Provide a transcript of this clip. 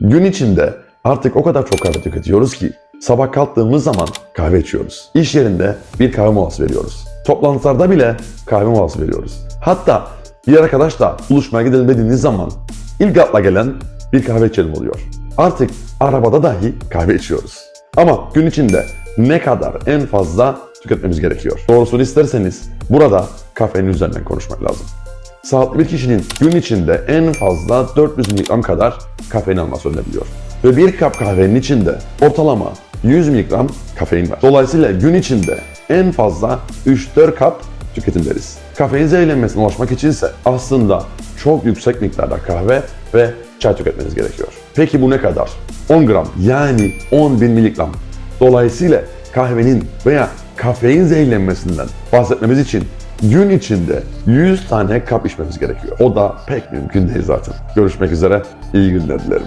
Gün içinde artık o kadar çok kahve tüketiyoruz ki sabah kalktığımız zaman kahve içiyoruz. İş yerinde bir kahve molası veriyoruz. Toplantılarda bile kahve molası veriyoruz. Hatta bir arkadaşla buluşmaya gidelim dediğiniz zaman ilk akla gelen bir kahve içelim oluyor. Artık arabada dahi kahve içiyoruz. Ama gün içinde ne kadar en fazla tüketmemiz gerekiyor? Doğrusunu isterseniz burada kafein üzerinden konuşmak lazım. Sağlıklı bir kişinin gün içinde en fazla 400 mg kadar kafein alması öneriliyor. Ve bir kap kahvenin içinde ortalama 100 mg kafein var. Dolayısıyla gün içinde en fazla 3-4 kap tüketim deriz. Kafein zehirlenmesine ulaşmak içinse aslında çok yüksek miktarda kahve ve çay tüketmeniz gerekiyor. Peki bu ne kadar? 10 gram yani 10 bin miligram. Dolayısıyla kahvenin veya kafein zehirlenmesinden bahsetmemiz için gün içinde 100 tane kap içmemiz gerekiyor. O da pek mümkün değil zaten. Görüşmek üzere, iyi günler dilerim.